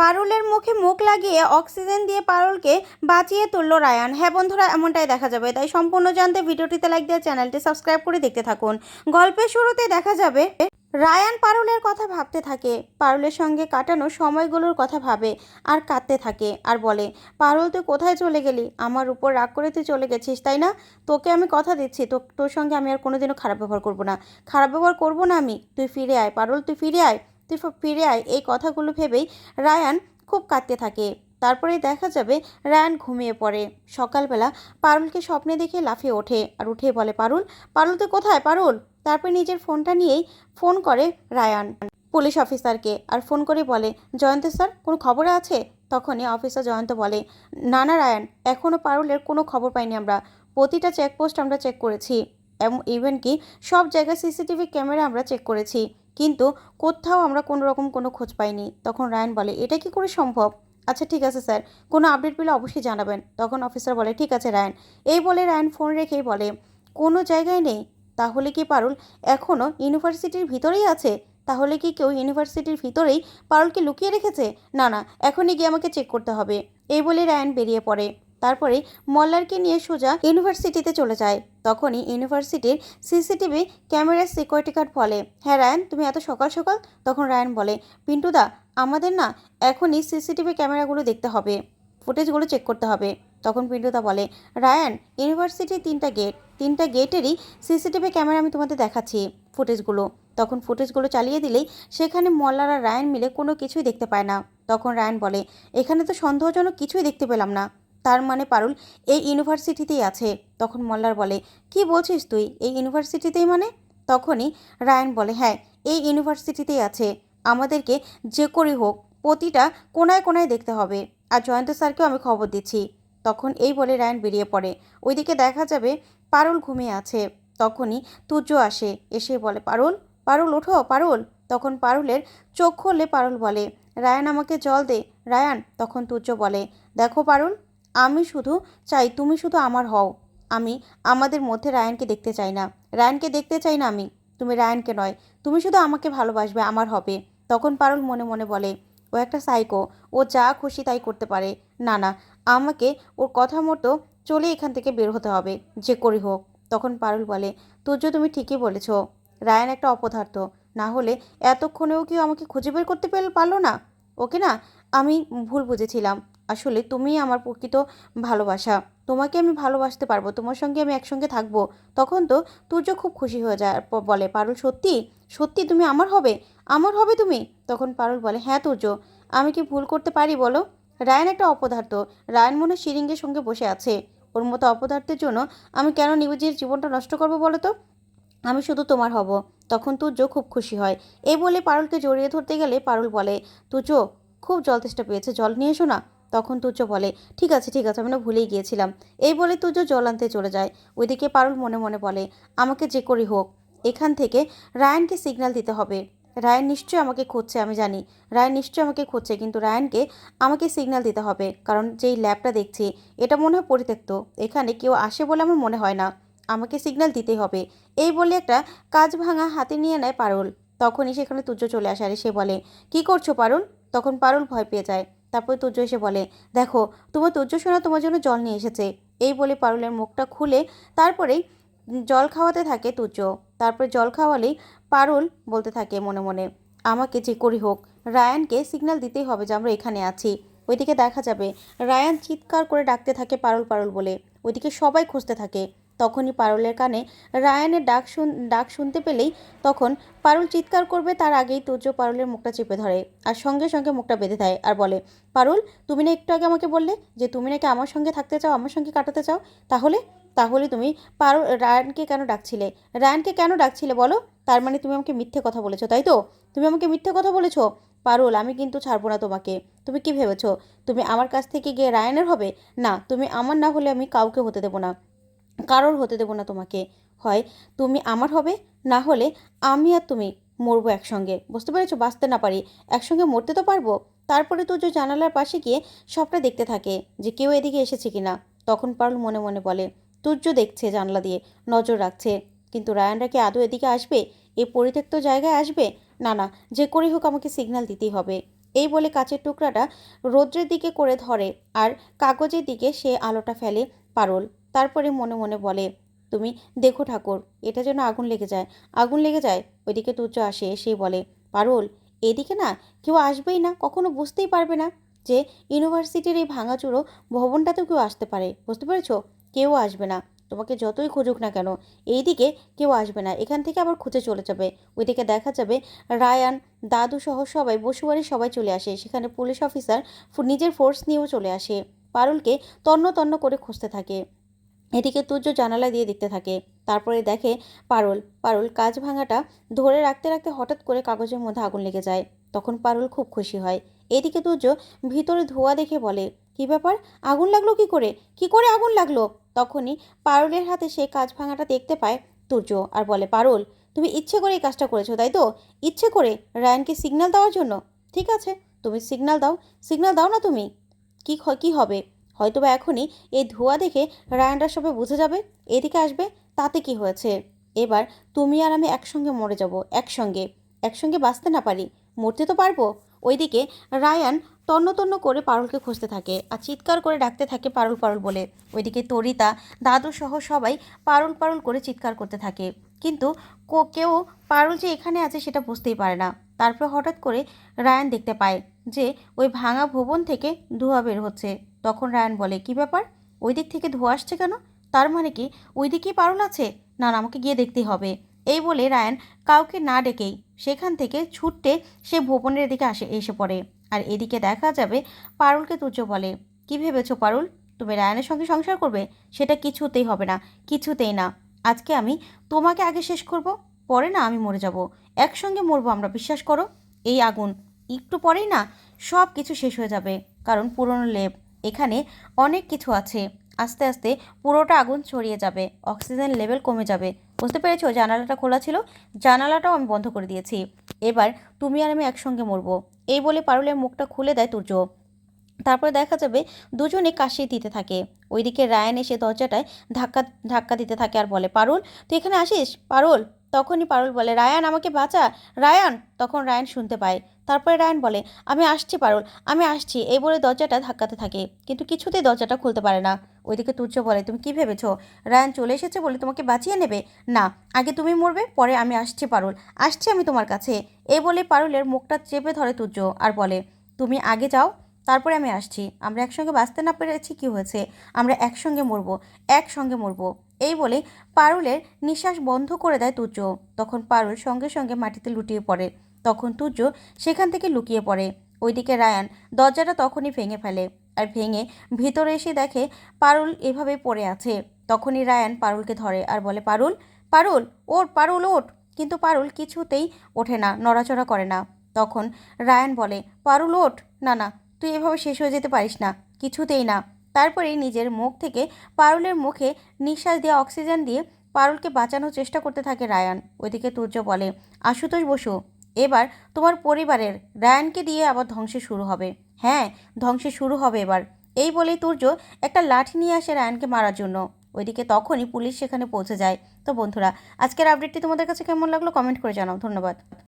পারুলের মুখে মুখ লাগিয়ে অক্সিজেন দিয়ে পারুলকে বাঁচিয়ে তুলল রায়ান। হ্যাঁ বন্ধুরা, এমনটাই দেখা যাবে। তাই সম্পূর্ণ জানতে ভিডিওটিতে লাইক দিয়ে চ্যানেলটি সাবস্ক্রাইব করে দেখতে থাকুন। গল্পের শুরুতে দেখা যাবে, রায়ান পারুলের কথা ভাবতে থাকে। পারুলের সঙ্গে কাটানো সময়গুলোর কথা ভাবে আর কাঁদতে থাকে আর বলে, পারুল, তুই কোথায় চলে গেলি? আমার উপর রাগ করে তুই চলে গেছিস, তাই না? তোকে আমি কথা দিচ্ছি। তো তোর সঙ্গে আমি আর কোনোদিনও খারাপ ব্যবহার করব না। খারাপ ব্যবহার করব না আমি? তুই ফিরে আয়, পারুল, তুই ফিরে আয়। ফিরে আয় এই কথাগুলো ভেবেই রায়ান খুব কাঁদতে থাকে। তারপরে দেখা যাবে রায়ান ঘুমিয়ে পড়ে। সকালবেলা পারুলকে স্বপ্নে দেখে লাফিয়ে ওঠে আর উঠে বলে, পারুল পারুল তুই কোথায়? পারুল? তারপর নিজের ফোনটা নিয়েই ফোন করে রায়ান, পুলিশ অফিসারকে আর ফোন করে বলে, জয়ন্ত স্যার, কোনো খবর আছে? তখনই অফিসার জয়ন্ত বলে, না না রায়ান এখনও পারুলের কোনো খবর পাইনি আমরা। প্রতিটা চেকপোস্ট আমরা চেক করেছি। এবং ইভেন কি, সব জায়গায় সিসিটিভি ক্যামেরা আমরা চেক করেছি। কিন্তু কোথাও আমরা কোনো রকম কোনো খোঁজ পাইনি। তখন রায়ান বলে, এটা কি করে সম্ভব? আচ্ছা ঠিক আছে স্যার। কোনো আপডেট পেলে অবশ্যই জানাবেন। তখন অফিসার বলে, ঠিক আছে রায়ান। এই বলে রায়ান ফোন রেখেই বলে, কোনো জায়গায় নেই। তাহলে কি পারুল এখনও ইউনিভার্সিটির ভিতরেই আছে? তাহলে কি কেউ ইউনিভার্সিটির ভিতরেই পারুলকে লুকিয়ে রেখেছে? না না, এখনই গিয়ে আমাকে চেক করতে হবে। এই বলে রায়ান বেরিয়ে পড়ে। তারপরে মল্লারকে নিয়ে সোজা ইউনিভার্সিটিতে চলে যায়। তখনই ইউনিভার্সিটির সিসিটিভি ক্যামেরার সিকিউরিটি গার্ড বলে হ্যাঁ রায়ান, তুমি এত সকাল সকাল? তখন রায়ান বলে, পিন্টুদা, আমাদের না এখনই সিসিটিভি ক্যামেরাগুলো দেখতে হবে, ফুটেজগুলো চেক করতে হবে। তখন পিন্টুদা বলে, রায়ান ইউনিভার্সিটির তিনটা গেট, তিনটা গেটেরই সিসিটিভি ক্যামেরা আমি তোমাদের দেখাচ্ছি, ফুটেজগুলো। তখন ফুটেজগুলো চালিয়ে দিলেই সেখানে মল্লার আর রায়ান মিলে কোনো কিছুই দেখতে পায় না। তখন রায়ান বলে, এখানে তো সন্দেহজনক কিছুই দেখতে পেলাম না। তার মানে পারুল, এই ইউনিভার্সিটিতেই আছে। তখন মল্লার বলে, কি বলছিস তুই? এই ইউনিভার্সিটিতেই মানে? তখনই রায়ান বলে হ্যাঁ এই ইউনিভার্সিটিতেই আছে। আমাদেরকে যে করেই হোক, প্রতিটা কোনায় কোনায় দেখতে হবে। আর জয়ন্ত স্যারকেও আমি খবর দিচ্ছি। তখন এই বলে রায়ান বেরিয়ে পড়ে। ওইদিকে দেখা যাবে পারুল ঘুমিয়ে আছে। তখনই তুর্য আসে, এসে বলে, পারুল পারুল, ওঠো, পারুল। তখন পারুলের চোখ খুললে পারুল বলে, রায়ান, আমাকে জল দে। রায়ান, তখন তুর্য বলে, দেখো পারুল আমি শুধু চাই তুমি শুধু আমার হও। আমি আমাদের মধ্যে রায়ানকে দেখতে চাই না। রায়ানকে দেখতে চাই না আমি। তুমি রায়ানকে নয়, তুমি শুধু আমাকে ভালোবাসবে, আমার হবে। তখন পারুল মনে মনে বলে, ও একটা সাইকো ও যা খুশি তাই করতে পারে। না না, আমাকে ওর কথা মতো চলে এখান থেকে বের হতে হবে, যে করি হোক। তখন পারুল বলে, তুর্য, তুমি ঠিকই বলেছ। রায়ান একটা অপদার্থ। না হলে এতক্ষণেও কি আমাকে খুঁজে বের করতে পারল না? ওকে না, আমি ভুল বুঝেছিলাম। আসলে তুমিই আমার প্রকৃত ভালোবাসা। তোমাকে আমি ভালোবাসতে পারব, তোমার সঙ্গে আমি একসঙ্গে থাকব। তখন তো তুর্য খুব খুশি হয়ে যায় বলে, পারুল, সত্যি? সত্যি তুমি আমার হবে? আমার হবে তুমি? তখন পারুল বলে হ্যাঁ তুর্য, আমি কি ভুল করতে পারি বলো? রায়ান একটা অপদার্থ, রায়ন মনে শিরিঙ্গের সঙ্গে বসে আছে। ওর মতো অপদার্থের জন্য আমি কেন নিজের জীবনটা নষ্ট করব বলো তো? আমি শুধু তোমার হব। তখন তুর্য খুব খুশি হয়। এই বলে পারুলকে জড়িয়ে ধরতে গেলে পারুল বলে, তুর্য, খুব জল তেষ্টা পেয়েছে, জল নিয়ে এসো না। তখন তুর্য বলে, ঠিক আছে ঠিক আছে, আমি না ভুলেই গিয়েছিলাম। এই বলে তুর্য জল আনতে চলে যায়। ওইদিকে পারুল মনে মনে বলে, আমাকে যে করি হোক, এখান থেকে রায়ানকে সিগন্যাল দিতে হবে। রায়ান নিশ্চয়ই আমাকে খুঁজছে, আমি জানি। রায়ান নিশ্চয়ই আমাকে খুঁজছে, কিন্তু রায়ানকে আমাকে সিগন্যাল দিতে হবে, কারণ যেই ল্যাবটা দেখছি, এটা মনে হয় পরিত্যক্ত। এখানে কেউ আসে বলে আমার মনে হয় না। আমাকে সিগন্যাল দিতেই হবে। এই বলে একটা কাজ ভাঙা হাতে নিয়ে নেয় পারুল। তখনই সেখানে তুর্য চলে আসে আর সে বলে, কি করছ পারুল? তখন পারুল ভয় পেয়ে যায়। তারপর তুর্য এসে বলে, দেখো, তোমার তুর্য সোনা তোমার জন্য জল নিয়ে এসেছে। এই বলে পারুলের মুখটা খুলে তারপরেই জল খাওয়াতে থাকে তুর্য। তারপরে জল খাওয়ালেই পারুল বলতে থাকে মনে মনে, আমাকে যে করি হোক, রায়ানকে সিগন্যাল দিতেই হবে যে আমরা এখানে আছি। ওইদিকে দেখা যাবে। রায়ান চিৎকার করে ডাকতে থাকে পারুল পারুল বলে। ওইদিকে সবাই খুঁজতে থাকে। তখনই পারুলের কানে রায়ানের ডাক শুন, ডাক শুনতে পেলেই তখন পারুল চিৎকার করবে, তার আগেই তুর্য পারুলের মুখটা চেপে ধরে আর সঙ্গে সঙ্গে মুখটা বেঁধে দেয় আর বলে, পারুল, তুমি না একটু আগে আমাকে বললে যে তুমি নাকি আমার সঙ্গে থাকতে চাও, আমার সঙ্গে কাটাতে চাও? তাহলে তাহলে তুমি পারুল, রায়ানকে কেন ডাকছিলে? রায়ানকে কেন ডাকছিলে বলো? তার মানে তুমি আমাকে মিথ্যে কথা বলেছ, তাই তো? তুমি আমাকে মিথ্যে কথা বলেছ? পারুল, আমি কিন্তু ছাড়বো না তোমাকে। তুমি কি ভেবেছো? তুমি আমার কাছ থেকে গিয়ে রায়ানের হবে? না, তুমি আমার না হলে আমি কাউকে হতে দেবো না। কারোর হতে দেবো না তোমাকে। হয়, তুমি আমার হবে, না হলে আমি আর তুমি মরবো একসঙ্গে। বুঝতে পেরেছ? বাঁচতে না পারি। একসঙ্গে মরতে তো পারব। তারপরে তো যে জানালার পাশে গিয়ে সবটা দেখতে থাকে যে কেউ এদিকে এসেছে কিনা। তখন পারুল মনে মনে বলে তুর্য দেখছে জানলা দিয়ে, নজর রাখছে। কিন্তু রায়ানরা কি আদৌ এদিকে আসবে? এই পরিত্যক্ত জায়গায় আসবে? না না, যে করেই হোক আমাকে সিগন্যাল দিতেই হবে। এই বলে কাচের টুকরাটা রৌদ্রের দিকে করে ধরে, আর কাগজের দিকে সে আলোটা ফেলে পারুল। তারপরে মনে মনে বলে, তুমি দেখো ঠাকুর, এটা যেন আগুন লেগে যায়। আগুন লেগে যায়, ওইদিকে তুচ্ছ আসে, এসেই বলে, পারুল, এদিকে না কেউ আসবেই না, কখনো বুঝতেই পারবে না যে ইউনিভার্সিটির এই ভাঙাচুরো ভবনটাতেও কেউ আসতে পারে, বুঝতে পেরেছ? কেউ আসবে না, তোমাকে যতই খুঁজুক না কেন, এইদিকে কেউ আসবে না, এখান থেকে আবার খুঁজে চলে যাবে। ওইদিকে দেখা যাবে রায়ান, দাদু সহ সবাই বসুবাড়ি সবাই চলে আসে, সেখানে পুলিশ অফিসার নিজের ফোর্স নিয়েও চলে আসে। পারুলকে তন্ন তন্ন করে খুঁজতে থাকে। এদিকে তুর্য জানালা দিয়ে দেখতে থাকে। তারপরে দেখে পারুল। পারুল কাজ ভাঙাটা ধরে রাখতে রাখতে হঠাৎ করে কাগজের মধ্যে আগুন লেগে যায়। তখন পারুল খুব খুশি হয়। এদিকে তুর্য ভিতরে ধোঁয়া দেখে বলে, কি ব্যাপার? আগুন লাগল কি করে? কি করে আগুন লাগল? তখনই পারুলের হাতে সেই কাজ ভাঙাটা দেখতে পায় তুর্য আর বলে, পারুল, তুমি ইচ্ছে করে এই কাজটা করেছ, তাই তো? ইচ্ছে করে? রায়ানকে সিগন্যাল দেওয়ার জন্য? ঠিক আছে, তুমি সিগন্যাল দাও। সিগন্যাল দাও না তুমি। কি কি হবে? হয়তো বা এখনই এই ধোঁয়া দেখে রায়ানরা সবাই বুঝে যাবে, এদিকে আসবে, তাতে কি হয়েছে। এবার তুমি আর আমি একসঙ্গে মরে যাব, একসঙ্গে। একসঙ্গে বাঁচতে না পারি, মরতে তো পারব। ওইদিকে রায়ান তন্ন তন্ন করে পারুলকে খুঁজতে থাকে আর চিৎকার করে ডাকতে থাকে পারুল পারুল বলে। ওইদিকে তরিতা, দাদু সহ সবাই পারুল পারুল করে চিৎকার করতে থাকে। কিন্তু কেউ পারুল যে এখানে আছে সেটা বুঝতেই পারে না। তারপর হঠাৎ করে রায়ান দেখতে পায় যে ওই ভাঙা ভবন থেকে ধোঁয়া বের হচ্ছে। তখন রায়ান বলে, কি ব্যাপার? ওই দিক থেকে ধোঁয়া আসছে কেন? তার মানে কি? ওই দিকেই পারুল আছে? না আমাকে গিয়ে দেখতেই হবে। এই বলে রায়ান কাউকে না ডেকেই সেখান থেকে ছুটতে সে ভবনের দিকে আসে, এসে পড়ে। আর এদিকে দেখা যাবে পারুলকে তুচ্ছ বলে, কি ভেবেছো পারুল? তুমি রায়ানের সঙ্গে সংসার করবে? সেটা কিছুতেই হবে না, কিছুতেই না। আজকে আমি তোমাকে আগে শেষ করব, পরে না আমি মরে যাব। একসঙ্গে মরবো আমরা, বিশ্বাস করো? এই আগুন, একটু পরেই না সব কিছু শেষ হয়ে যাবে, কারণ পুরনো লেপ। এখানে অনেক কিছু আছে। আস্তে আস্তে পুরোটা আগুন ছড়িয়ে যাবে, অক্সিজেন লেভেল কমে যাবে। বুঝতে পেরেছ? জানালাটা খোলা ছিল, জানালাটাও আমি বন্ধ করে দিয়েছি। এবার তুমি আর আমি একসঙ্গে মরবো। এই বলে পারুলের মুখটা খুলে দেয় তুর্য। তারপরে দেখা যাবে দুজনে কাশি দিতে থাকে। ওইদিকে রায়ান এসে দরজাটায় ধাক্কা ধাক্কা দিতে থাকে আর বলে, পারুল, তুই এখানে আসিস? পারুল? তখনই পারুল বলে, রায়ান, আমাকে বাঁচা। রায়ান? তখন রায়ান শুনতে পায়। তারপরে রায়ান বলে, আমি আসছি পারুল, আমি আসছি। এই বলে দরজাটা ধাক্কাতে থাকে, কিন্তু কিছুতেই দরজাটা খুলতে পারে না। ওইদিকে তুচ্ছ বলে, তুমি কি ভেবেছ? রায়ান চলে এসেছে বলে তোমাকে বাঁচিয়ে নেবে? না, আগে তুমি মরবে, পরে আমি আসছি পারুল, আসছি আমি তোমার কাছে। এই বলে পারুলের মুখটা চেপে ধরে তুর্য আর বলে, তুমি আগে যাও, তারপরে আমি আসছি। আমরা একসঙ্গে বাঁচতে না পেরেছি কি হয়েছে? আমরা একসঙ্গে মরবো একসঙ্গে মরবো। এই বলে পারুলের নিঃশ্বাস বন্ধ করে দেয় তুর্য তখন পারুল সঙ্গে সঙ্গে মাটিতে লুটিয়ে পড়ে। তখন তুর্য সেখান থেকে লুকিয়ে পড়ে। ওইদিকে রায়ান দরজাটা তখনই ভেঙে ফেলে আর ভেঙে ভিতরে এসে দেখে পারুল এভাবে পড়ে আছে। তখনই রায়ান পারুলকে ধরে আর বলে, পারুল পারুল, ওঠ, পারুল ওট কিন্তু পারুল কিছুতেই ওঠে না, নড়াচড়া করে না। তখন রায়ান বলে, পারুল, ওঠ, না না, তুই এভাবে শেষ হয়ে যেতে পারিস না, কিছুতেই না। তারপরে নিজের মুখ থেকে পারুলের মুখে নিঃশ্বাস দিয়ে অক্সিজেন দিয়ে পারুলকে বাঁচানোর চেষ্টা করতে থাকে রায়ান। ওইদিকে তুর্য বলে, আশুতোষ বসু, এবার তোমার পরিবারের রায়ানকে দিয়ে আবার ধ্বংস শুরু হবে। হ্যাঁ ধ্বংস শুরু হবে এবার। এই বলেই তুর্য একটা লাঠি নিয়ে আসে রায়ানকে মারার জন্য। ওইদিকে তখনই পুলিশ সেখানে পৌঁছে যায়। তো বন্ধুরা, আজকের আপডেটটি তোমাদের কাছে কেমন লাগল কমেন্ট করে জানাও। ধন্যবাদ।